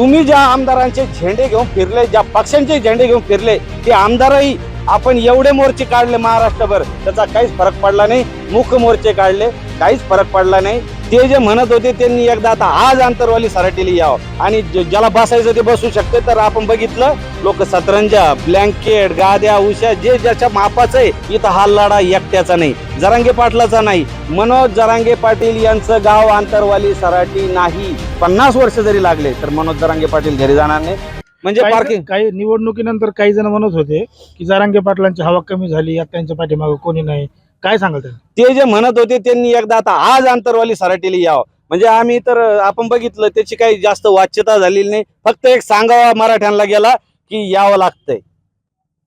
तुम्ही ज्या आमदारांचे झेंडे घेऊन फिरले ज्या पक्षांचे झेंडे घेऊन फिरले ते आमदारही आपण एवढे मोर्चे काढले महाराष्ट्रभर. त्याचा काहीच फरक पडला नाही. मुख मोर्चे काढले काहीच फरक पडला नाही. ते जे म्हणत होते त्यांनी एकदा आता आज आंतरवाली सराटीला यावं. आणि ज्याला बसायचं ते बसू शकते. तर आपण बघितलं लोक सतरंजा ब्लँकेट गाद्या उशा जे ज्याच्या मापाचं आहे इथं हा लढा एकट्याचा नाही. जरांगे पाटलाचा नाही. मनोज जरांगे पाटील यांचं गाव आंतरवाली सराटी नाही. पन्नास वर्ष जरी लागले तर मनोज जरांगे पाटील घरी जाणार नाही. म्हणजे काही- पार्किंग काही निवडणुकीनंतर काही जण म्हणत होते की जारांगे पाटलांची हवा कमी झाली आता त्यांच्या पाठीमागे कोणी नाही. काय सांगाल ते जे म्हणत होते त्यांनी एकदा आता आज आंतरवाली सराटीला यावं. म्हणजे आम्ही तर आपण बघितलं त्याची काही जास्त वाच्यता झालेली नाही. फक्त एक सांगावा मराठ्यांना गेला की यावं लागतंय.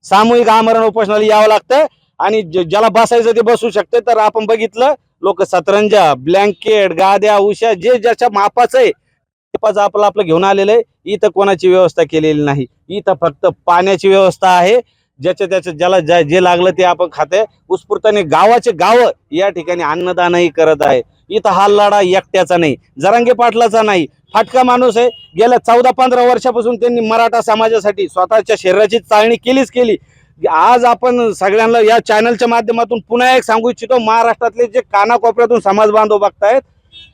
सामूहिक आमरण उपोषणाला यावं लागतंय. आणि ज्याला बसायचं ते बसू शकते तर आपण बघितलं लोक सतरंजा ब्लँकेट गाद्या उशा जे ज्याच्या मापाचं आहे मापाचं आपलं आपलं घेऊन आलेलं आहे. इथं कोणाची व्यवस्था केलेली नाही. इथं फक्त पाण्याची व्यवस्था आहे. ज्याच्या त्याच्या ज्याला ज्या- जे लागलं ते आपण खाते. उत्स्फूर्ताने गावाचे गाव या ठिकाणी अन्नदानही करत आहे. इथं हा लढा एकट्याचा नाही जरांगे पाटलाचा नाही. फाटका माणूस आहे. गेल्या चौदा पंधरा वर्षापासून त्यांनी मराठा समाजासाठी स्वतःच्या शरीराची चाळणी केलीच केली. आज आपण सगळ्यांना या चॅनलच्या माध्यमातून पुन्हा एक सांगू इच्छितो महाराष्ट्रातले जे कानाकोपऱ्यातून समाज बांधव बघतायत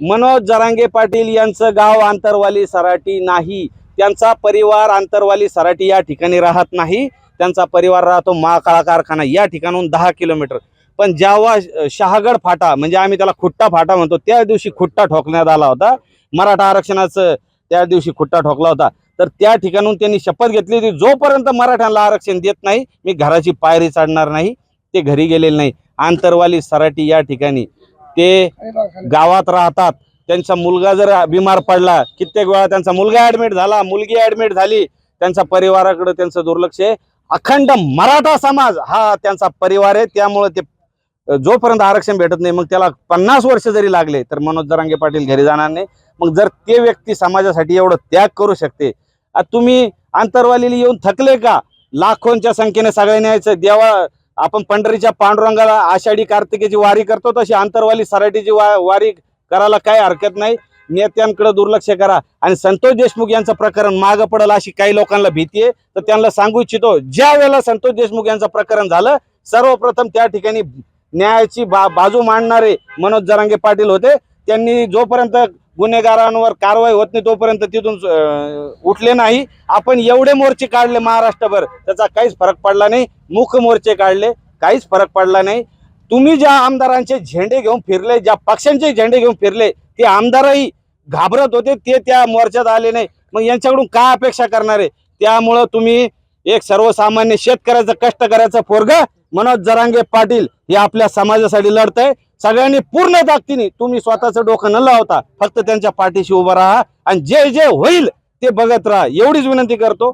मनोज जरांगे पाटील यांचं गाव आंतरवाली सराटी नाही. त्यांचा परिवार आंतरवाली सराटी या ठिकाणी राहत नाही. त्यांचा परिवार राहतो महाकाळा कारखाना या ठिकाणाहून दहा किलोमीटर. पण जेव्हा शहागड फाटा म्हणजे आम्ही त्याला खुट्टा फाटा म्हणतो त्या दिवशी खुट्टा ठोकण्यात आला होता. मराठा आरक्षणाचं त्या दिवशी खुट्टा ठोकला होता. तर त्या ठिकाणून त्यांनी शपथ घेतली होती जोपर्यंत मराठ्यांना आरक्षण देत नाही मी घराची पायरी चढणार नाही ते घरी गेलेले नाही. आंतरवाली सराटी या ठिकाणी. ते गावात राहतात. त्यांचा मुलगा जर बिमार पडला कित्येक वेळा त्यांचा मुलगा ऍडमिट झाला मुलगी ऍडमिट झाली त्यांचा परिवाराकडे त्यांचं दुर्लक्ष आहे. अखंड मराठा समाज हा त्यांचा परिवार आहे. त्यामुळे ते जोपर्यंत आरक्षण भेटत नाही मग त्याला पन्नास वर्ष जरी लागले तर मनोज जरांगे पाटील घरी जाणार नाही. मग जर ते व्यक्ती समाजासाठी एवढं त्याग करू शकते तुम्ही आंतरवालीला येऊन थकले का? लाखोंच्या संख्येने सगळ्यांनी यायचं. देवा आपण पंढरीच्या पांडुरंगाला आषाढी कार्तिकेची वारी करतो तशी आंतरवाली सराटीची वा वारी करायला काही हरकत नाही. नेत्यांकडे दुर्लक्ष करा. आणि संतोष देशमुख यांचं प्रकरण मागं पडलं अशी काही लोकांना भीती आहे. तर त्यांना सांगू इच्छितो ज्या वेळेला संतोष देशमुख यांचं प्रकरण झालं सर्वप्रथम त्या ठिकाणी न्यायाची बा बाजू मांडणारे मनोज जरांगे पाटील होते. त्यांनी जोपर्यंत गुन्हेगारांवर कारवाई होत नाही तोपर्यंत तिथून उठले नाही. आपण एवढे मोर्चे काढले महाराष्ट्रभर त्याचा काहीच फरक पडला नाही. मुख मोर्चे काढले काहीच फरक पडला नाही. तुम्ही ज्या आमदारांचे झेंडे घेऊन फिरले ज्या पक्षांचे झेंडे घेऊन फिरले ते आमदारही घाबरत होते ते त्या मोर्चात आले नाही. मग यांच्याकडून काय अपेक्षा करणार आहे? त्यामुळं तुम्ही एक सर्वसामान्य शेतकऱ्याचं कष्ट करायचं पोरग मनोज जरांगे पाटील हे आपल्या समाजासाठी लढतंय. सगळ्यांनी पूर्ण ताकदीने तुम्ही स्वतःचं डोकं न लावता फक्त त्यांच्या पाठीशी उभं राहा आणि जे जे होईल ते बघत राहा. एवढीच विनंती करतो.